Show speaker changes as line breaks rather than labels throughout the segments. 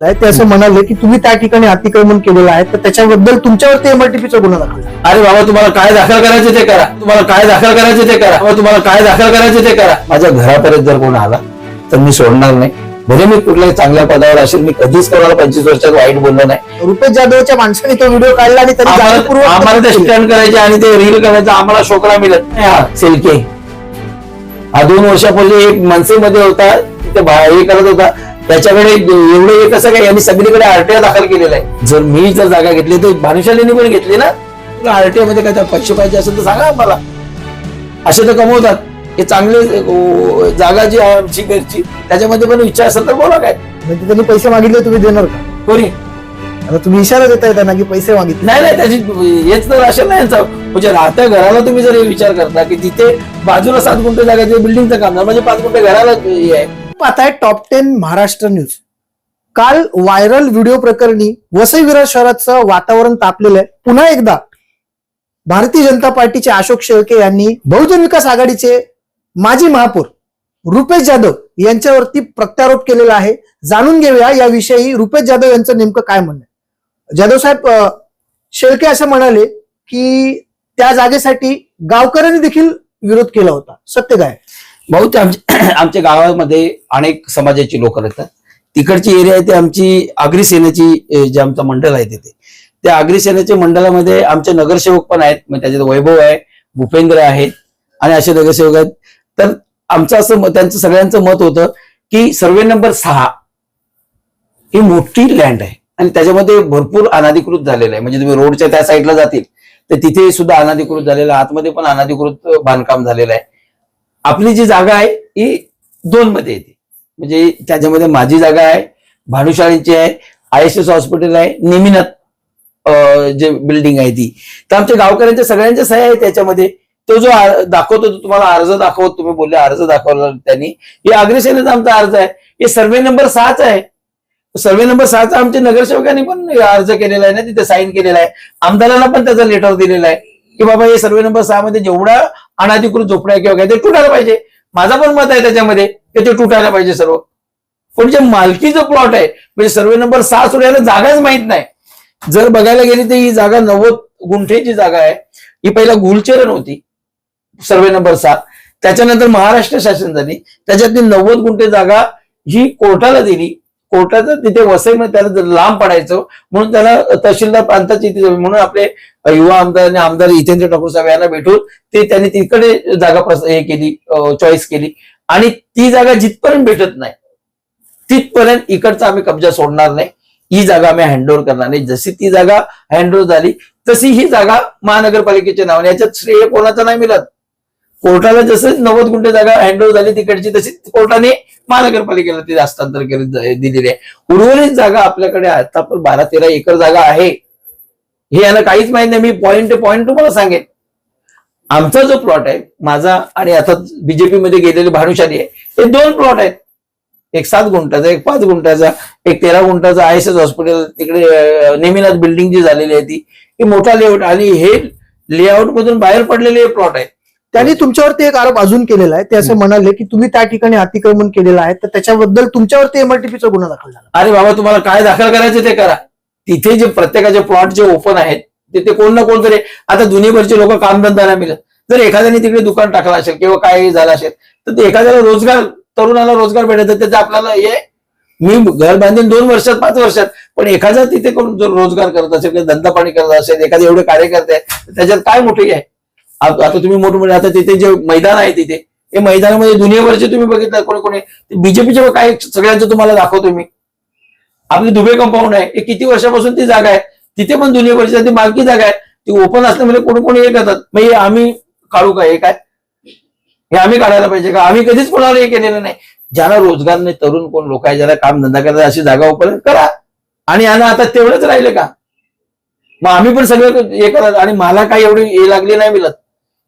ते असं म्हणाले की तुम्ही त्या ठिकाणी अतिक्रमण केलेलं आहे तर त्याच्याबद्दल तुमच्यावरती एमआरटीपीचा गुन्हा दाखल.
अरे बाबा तुम्हाला काय दाखल करायचे ते करा. तुम्हाला काय दाखल करायचे ते करा. तुम्हाला काय दाखल करायचे ते करा. माझ्या घरापर्यंत जर कोण आला तर मी सोडणार नाही. भले मी कुठल्याही चांगल्या पदावर असेल मी कधीच कोणाला पंचवीस वर्षात वाईट बोललो नाही.
रुपेश जाधवच्या माणसाने तो व्हिडिओ काढला आणि
आम्हाला ते. स्टँड करायचे आणि ते रील करायचं आम्हाला शोकला मिळत नाही. हा सिल्के. हा दोन वर्षापूर्वी एक मनसेमध्ये होता तिथे हे करत होता. त्याच्याकडे एवढं हे कसं काय? यांनी सगळीकडे आरटीआय दाखल केलेला आहे. जर मी जर जागा घेतली तर भानुशालीने पण घेतली ना? तुला आरटीआयमध्ये काय तर पैसे पाहिजे असेल तर सांगा मला असे तर कमवतात. हे चांगले जागा जी आहे आमची घरची त्याच्यामध्ये पण इच्छा असेल तर बोला काय.
म्हणजे त्यांनी पैसे मागितले तुम्ही देणार का?
कोणी?
आता तुम्ही इशारा देताय त्यांना की पैसे मागितले.
नाही नाही त्याची हेच तर असेल नाही यांचं. म्हणजे राहत्या घराला तुम्ही जर हे विचार करता की तिथे बाजूला सात गुंठे जागा बिल्डिंगचं काम झालं म्हणजे पाच गुंठे घराला हे आहे.
पाहताय टॉप टेन महाराष्ट्र न्यूज काल व्हायरल व्हिडिओ प्रकरणी वसई विरार शहराचं वातावरण तापलेलं आहे. पुन्हा एकदा भारतीय जनता पार्टीचे अशोक शेळके यांनी बहुजन विकास आघाडीचे माजी महापौर रुपेश जाधव यांच्यावरती प्रत्यारोप केलेला आहे. जाणून घेऊया याविषयी रुपेश जाधव यांचं नेमकं काय म्हणणं जाधव साहेब शेळके असं म्हणाले की त्या जागेसाठी गावकऱ्यांनी देखील विरोध केला होता. सत्य काय?
भाऊ ते आमच्या आमच्या गावामध्ये अनेक समाजाची लोक राहतात. तिकडची एरिया आहे ते आमची आगरी सेनेची जे आमचं मंडळ आहे तिथे. त्या आगरी सेनेच्या मंडळामध्ये आमचे नगरसेवक पण आहेत. म्हणजे त्याच्यात वैभव आहे भूपेंद्र आहेत आणि असे नगरसेवक आहेत. तर आमचं असं मत- त्यांचं सगळ्यांचं मत होतं की सर्वे नंबर सहा ही मोठी लँड आहे. आणि त्याच्यामध्ये भरपूर अनाधिकृत झालेलं आहे. म्हणजे तुम्ही रोडच्या त्या साईडला जातील तर तिथे सुद्धा अनाधिकृत झालेलं आहे. आतमध्ये पण अनाधिकृत बांधकाम झालेलं आहे. आपली जी जागा आहे ही दोन मध्ये येते. म्हणजे त्याच्यामध्ये माझी जागा आहे भानुशाळेची आहे आय एस एस हॉस्पिटल आहे निमिनाथ जे बिल्डिंग आहे ती. तर आमच्या गावकऱ्यांच्या सगळ्यांच्या सह्या आहे त्याच्यामध्ये. तो जो दाखवतो तो तुम्हाला अर्ज दाखवत तुम्ही बोलले अर्ज दाखवला त्यांनी. हे अग्रेसेनेचा आमचा अर्ज आहे. हे सर्वे नंबर सहाच आहे. सर्वे नंबर सहाचा आमच्या नगरसेवकांनी पण अर्ज केलेला आहे ना तिथे साईन केलेला आहे. आमदारांना पण त्याचा लेटर दिलेला आहे. की बाबा हे सर्वे नंबर सहा मध्ये जेवढा अनाधिकृत झोपड्या किंवा काय ते तुटायला पाहिजे. माझा पण मत आहे त्याच्यामध्ये की ते तुटायला पाहिजे सर्व. पण जे मालकीचं प्लॉट आहे म्हणजे सर्वे नंबर सहा सोडायला जागाच माहीत नाही. जर बघायला गेली तर ही जागा नव्वद गुंठेची जागा आहे. ही पहिला गुलचरण होती सर्वे नंबर सात त्याच्यानंतर महाराष्ट्र शासन झाली. त्याच्यातली नव्वद गुंठे जागा ही कोर्टाला दिली. कोर्टाचं तिथे वसईमध्ये त्याला लांब पडायचं म्हणून त्याला तहसीलदार प्रांताची म्हणून आपले युवा आमदार आणि आमदार जितेंद्र ठाकूर साहेब यांना भेटून ते त्यांनी तिकडे जागा हे केली चॉईस केली. आणि ती जागा जिथपर्यंत भेटत नाही तिथपर्यंत इकडचा आम्ही कब्जा सोडणार नाही. ही जागा आम्ही हँडओव्हर करणार नाही. जशी ती जागा हँडओव्हर झाली तशी ही जागा महानगरपालिकेच्या नावाने याच्यात श्रेय कोणाचं नाही मिळत. कोर्टाला जसं नव्वद गुंठे जागा हँडओव्हर झाली तिकडची तशी कोर्टाने महानगरपालिकेला ते हस्तांतर केली दिलेली आहे. उर्वरित जागा आपल्याकडे आता पण बारा तेरा एकर जागा आहे. हे याला काहीच माहीत नाही. मी पॉईंट टू पॉईंट तुम्हाला सांगेन. आमचा जो प्लॉट आहे माझा आणि आता बीजेपी मध्ये भानुशाली आहे हे दोन प्लॉट आहेत. एक सात गुंठाचा एक पाच गुंठाचा एक तेरा गुंठाचा आय एस एस हॉस्पिटल. तिकडे नेमिनाथ बिल्डिंग जी झालेली आहे ती. ही मोठा लेआउट आणि हे लेआउट मधून बाहेर पडलेले प्लॉट आहे
त्यांनी तुमच्यावरती एक आरोप अजून केलेला आहे. ते असं म्हणाले की तुम्ही त्या ठिकाणी अतिक्रमण केलेलं आहे. तर त्याच्याबद्दल तुमच्यावरती एमआरटीपीचा गुन्हा दाखल झाला.
अरे बाबा तुम्हाला काय दाखल करायचे ते करा. तिथे जे प्रत्येकाचे प्लॉट जे ओपन आहेत तिथे कोण ना कोणतरी आता दुनियाभरचे लोक कामधंदा नाही मिळत. जर एखाद्याने तिकडे दुकान टाकलं असेल किंवा काय झालं असेल तर ते एखाद्याला रोजगार तरुणाला रोजगार भेटत तर त्याचं आपल्याला हे मी घर बांधून दोन वर्षात पाच वर्षात पण एखादा तिथे कोण जर रोजगार करत असेल किंवा धंदा पाणी करत असेल एखादे एवढे कार्यकर्ते आहेत तर त्याच्यात काय मोठे आहे आता तुम्ही मोठमोठे आता तिथे जे मैदान आहे तिथे हे मैदानामध्ये दुनियाभरचे तुम्ही बघितलं कोणी कोणी बीजेपीचे काय सगळ्यांचं तुम्हाला दाखवतो मी. आपली दुबे कंपाऊंड आहे. हे किती वर्षापासून ती जागा आहे? तिथे पण दुनियाभरची ती मालकी जागा आहे. ती ओपन असल्यामुळे कोणी कोणी हे करतात? मग हे आम्ही काढू का? हे काय? हे आम्ही काढायला पाहिजे का? आम्ही कधीच कोणाला हे केलेलं नाही. ज्याला रोजगार नाही तरुण कोण लोक आहे ज्याला काम धंदा करतात अशी जागा उपलब्ध करा. आणि यांना आता तेवढंच राहिले का? मग आम्ही पण सगळं हे करत आणि मला काही एवढी हे लागली नाही मिळत.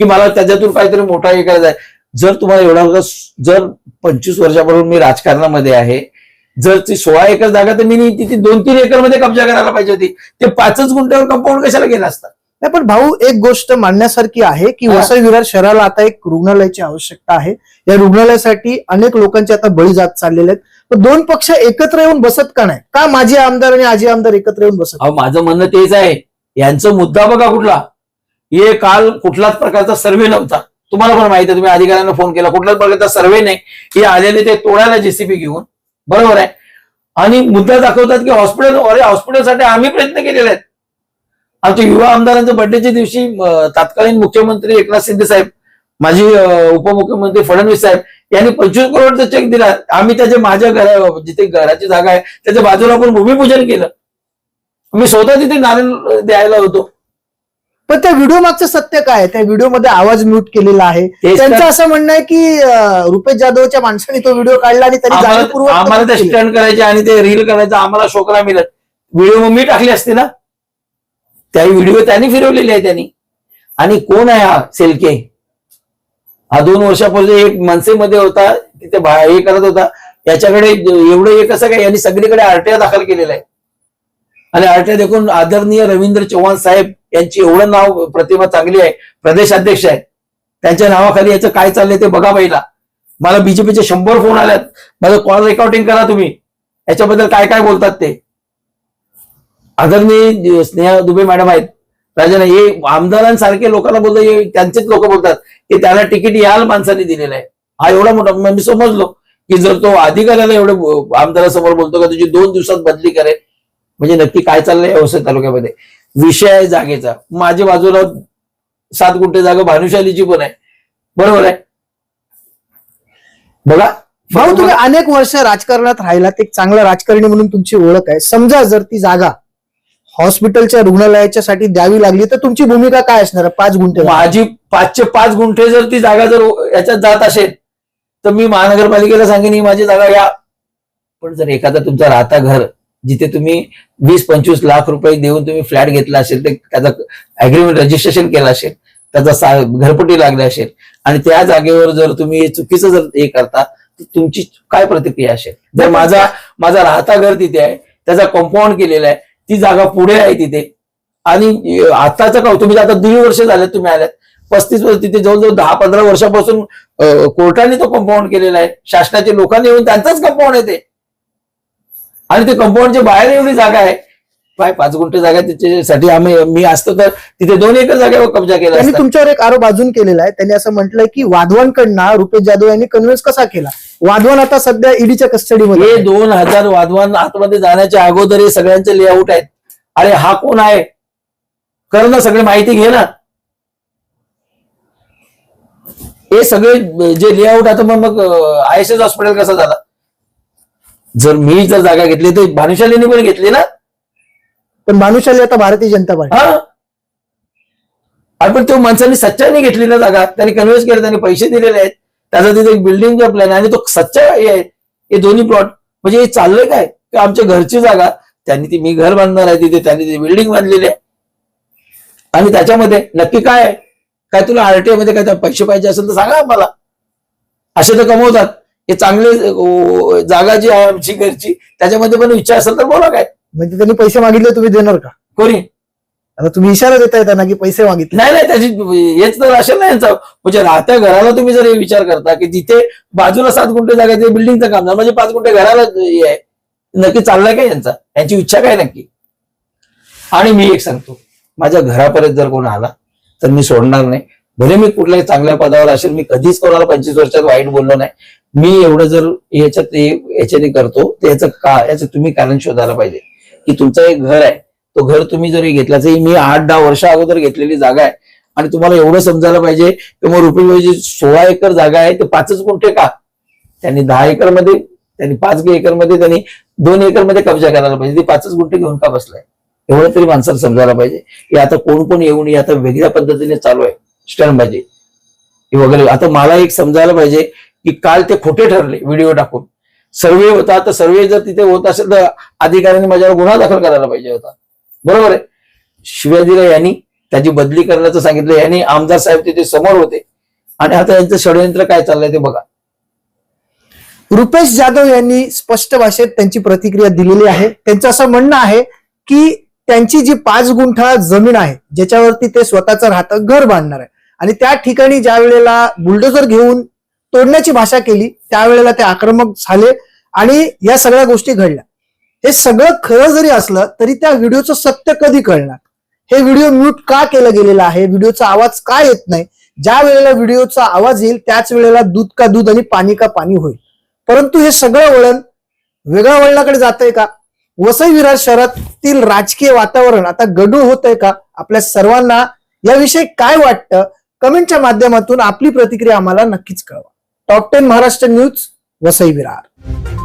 की मला त्याच्यातून काहीतरी मोठा हे करायचा आहे. जर तुम्हाला एवढा जर पंचवीस वर्षापासून मी राजकारणामध्ये आहे जर ती सोळा एकर जागा तर मी तिथे दोन तीन एकरमध्ये कब्जा करायला पाहिजे होती. ते पाचच गुंठ्यावर कंपाऊंड कशाला गेला असता
नाही पण भाऊ एक गोष्ट मानण्यासारखी आहे की. वसई विरार शहराला आता एक रुग्णालयाची आवश्यकता आहे. या रुग्णालयासाठी अनेक लोकांचे आता बळी जात चाललेले आहेत. पण दोन पक्ष एकत्र येऊन बसत का नाही? का माझे आमदार आणि आजी आमदार एकत्र येऊन बसत?
माझं म्हणणं तेच आहे. यांचं मुद्दा बघा कुठला. हे काल कुठलाच प्रकारचा सर्व्हे नव्हता. तुम्हाला पण माहिती आहे तुम्ही अधिकाऱ्यांना फोन केला. कुठल्याच प्रकारचा सर्व्हे नाही. हे आलेले ते तोडायला जेसीबी घेऊन. बरोबर आहे? आणि मुद्दा दाखवतात की हॉस्पिटल अरे हॉस्पिटलसाठी आम्ही प्रयत्न केलेले आहेत. आमच्या युवा आमदारांच्या बर्थडेच्या दिवशी तत्कालीन मुख्यमंत्री एकनाथ शिंदे साहेब माजी उपमुख्यमंत्री फडणवीस साहेब यांनी पंचवीस करोडचा चेक दिला. आम्ही त्याचे माझ्या घरा जिथे घराची जागा आहे त्याच्या बाजूला आपण भूमिपूजन केलं. मी स्वतः तिथे नारायण द्यायला होतो.
पण त्या व्हिडिओ मागचं सत्य काय? त्या व्हिडिओमध्ये आवाज म्यूट केलेला आहे. त्यांचं असं म्हणणं आहे की रुपेश जाधवच्या माणसाने तो व्हिडिओ काढला आणि त्यांनी
आम्हाला
जाणीवपूर्वक
आम्हाला ते. स्टंट करायचे आणि ते रील करायचं आम्हाला शोकला मिळत. व्हिडिओ मग मी टाकली असते ना? त्या व्हिडिओ त्यांनी फिरवलेली आहे त्यांनी. आणि कोण आहे हा सेलके? हा दोन वर्षापूर्वी एक मनसेमध्ये होता तिथे हे करत होता. याच्याकडे एवढं हे कसं काय? यांनी सगळीकडे आरटीआय दाखल केलेलं आहे. आणि आरटीआय देखून आदरणीय रवींद्र चव्हाण साहेब यांची एवढं नाव प्रतिमा चांगली आहे प्रदेशाध्यक्ष आहेत त्यांच्या नावाखाली याचं काय चाललंय ते बघा पहिला. मला बीजेपीचे शंभर फोन आल्यात. माझं कॉल रेकॉर्डिंग करा तुम्ही. याच्याबद्दल काय काय बोलतात ते? आदरणीय स्नेहा दुबे मॅडम आहेत. राजाने हे आमदारांसारखे लोकांना बोलतो हे त्यांचेच लोक बोलतात की त्याला तिकीट याल माणसाने दिलेलं आहे. हा एवढा मोठा मी समजलो की जर तो अधिकाऱ्याला एवढे आमदारासमोर बोलतो का तुझी दोन दिवसात बदली करे म्हणजे नक्की काय चाललंय वसई तालुक्यामध्ये? विषय आहे जागेचा. माझ्या बाजूला सात गुंठे जागा भानुशालीची पण आहे. बरोबर आहे? बघा.
भाऊ तुम्ही अनेक वर्ष राजकारणात राहिलात. एक चांगला राजकारणी म्हणून तुमची ओळख आहे. समजा जर ती जागा हॉस्पिटलच्या रुग्णालयाच्या साठी द्यावी लागली तर तुमची भूमिका काय असणार? पाच गुंठे.
माझी पाचशे पाच गुंठे जर ती जागा जर याच्यात जात असेल तर मी महानगरपालिकेला सांगेन ही माझी जागा या पण जर एखादा तुमचा राहता घर जिथे तुम्ही वीस पंचवीस लाख रुपये देऊन तुम्ही फ्लॅट घेतला असेल ते त्याचा अग्रीमेंट रजिस्ट्रेशन केलं असेल त्याचा घरपट्टी लागली असेल आणि त्या जागेवर जर तुम्ही चुकीचं जर हे करता तर तुमची काय प्रतिक्रिया असेल? जर माझा माझा राहता घर तिथे आहे त्याचा कंपाऊंड केलेला आहे ती जागा पुढे आहे तिथे आणि आताचं का तुम्ही आता दीड वर्ष झाले तुम्ही आल्यात पस्तीस वर्ष तिथे जवळजवळ दहा पंधरा वर्षापासून कोर्टाने तो कंपाऊंड केलेला आहे शासनाच्या लोकांनी येऊन त्यांचाच कंपाऊंड आहे ते. आणि ते कंपाऊंडच्या बाहेर एवढी जागा आहे. काय पाच गुंठे जागा त्याच्यासाठी आम्ही मी असतो तर तिथे दोन एकर जागेवर कब्जा केला
त्यांनी
असता.
तुमच्यावर एक आरोप अजून केलेला आहे. त्यांनी असं म्हटलंय की वाधवांकडनं रुपेश जाधव यांनी कन्व्हिन्स कसा केला? वाधवान आता सध्या ईडीच्या कस्टडीमध्ये
हे. दोन हजार वादवान आतमध्ये जाण्याच्या अगोदर हे सगळ्यांचे लेआउट आहेत. अरे हा कोण आहे? कर ना सगळी माहिती घे ना. हे सगळे जे लेआउट आता मग मग आय एस एस हॉस्पिटल कसा झाला? जर मी जर जागा घेतली तर भानुशालीने पण घेतली ना?
पण मानुषाली आता भारतीय जनता पार्टी.
हा? अरे पण तो माणसाने सच्चाईने घेतली ना जागा. त्यांनी कन्व्हिन्स केलं त्यांनी पैसे दिलेले आहेत. त्याचा तिथे एक बिल्डिंगचा प्लॅन आणि तो सच्चा हे आहे. हे दोन्ही प्लॉट म्हणजे हे चाललंय काय? की आमच्या घरची जागा. त्यांनी ती मी घर बांधणार आहे तिथे. त्यांनी ती बिल्डिंग बांधलेली आहे. आणि त्याच्यामध्ये नक्की काय आहे? काय तुला आरटीआयमध्ये काय पैसे पाहिजे असेल तर सांगा आम्हाला. असे तर कमवतात. हे चांगले जागा जी आहे आमची घरची त्याच्यामध्ये पण इच्छा असेल तर बोला काय.
म्हणजे त्यांनी पैसे मागितले तुम्ही देणार का?
कोणी?
आता तुम्ही इशारा देताय त्यांना की पैसे मागितले.
नाही नाही त्याची हेच तर असेल ना यांचं. म्हणजे राहत्या घराला तुम्ही जर हे विचार करता की जिथे बाजूला सात गुंठे जागा ते बिल्डिंगचं काम झालं म्हणजे पाच गुंठे घराला हे आहे. नक्की चाललंय काय यांचा? यांची इच्छा काय नक्की? आणि मी एक सांगतो. माझ्या घरापर्यंत जर कोण आला तर मी सोडणार नाही. भले मी कुठल्याही चांगल्या पदावर असेल मी कधीच कोणाला पंचवीस वर्षात वाईट बोललो नाही. मी एवढं जर याच्यात याच्याने करतो तर याचं का याचं तुम्ही कारण शोधायला पाहिजे. की तुमचं एक घर आहे तो घर तुम्ही जरी घेतला तरी मी आठ दहा वर्ष अगोदर घेतलेली जागा आहे. आणि तुम्हाला एवढं समजायला पाहिजे की मग रुपये सोळा एकर जागा आहे ते पाचच गुंठे का? त्यांनी दहा एकरमध्ये त्यांनी पाच एकरमध्ये त्यांनी दोन एकरमध्ये कब्जा करायला पाहिजे. ते पाचच गुंठे घेऊन का बसलाय? एवढं तरी माणसाला समजायला पाहिजे. की आता कोण कोण येऊन आता वेगळ्या पद्धतीने चालू आहे? स्टंटबाजी हे वगैरे. आता मला एक समजायला पाहिजे की काल ते खोटे ठरले व्हिडिओ टाकून. सर्वे होता तर सर्वे जर तिथे होत असेल तर अधिकाऱ्यांनी माझ्यावर गुन्हा दाखल करायला पाहिजे होता. बरोबर आहे? शिवाजीला यांनी त्याची बदली करण्याचं सांगितलं. यांनी आमदार साहेब तिथे समोर होते. आणि आता यांचं षडयंत्र काय चाललंय ते बघा.
रुपेश जाधव यांनी स्पष्ट भाषेत त्यांची प्रतिक्रिया दिलेली आहे. त्यांचं असं म्हणणं आहे की त्यांची जी पाच गुंठा जमीन आहे ज्याच्यावरती ते स्वतःचं राहतं घर बांधणार आहे. आणि त्या ठिकाणी ज्या वेळेला बुलडोजर घेऊन तोडण्याची भाषा केली त्यावेळेला ते आक्रमक झाले आणि या सगळ्या गोष्टी घडल्या. हे सगळं खरं जरी असलं तरी त्या व्हिडिओचं सत्य कधी कळणार? हे व्हिडिओ म्यूट का केलं गेलेलं आहे? व्हिडिओचा आवाज का येत नाही? ज्या वेळेला व्हिडिओचा आवाज येईल त्याच वेळेला दूध का दूध आणि पाणी का पाणी होईल. परंतु हे सगळं वळण वेगळ्या वळणाकडे जात आहे का? वसई विरार शहरातील राजकीय वातावरण आता गडूळ होत आहे का? आपल्या सर्वांना याविषयी काय वाटतं? कमेंटच्या माध्यमातून आपली प्रतिक्रिया आम्हाला नक्कीच कळवा. Top ten Maharashtra news Vasai Virar.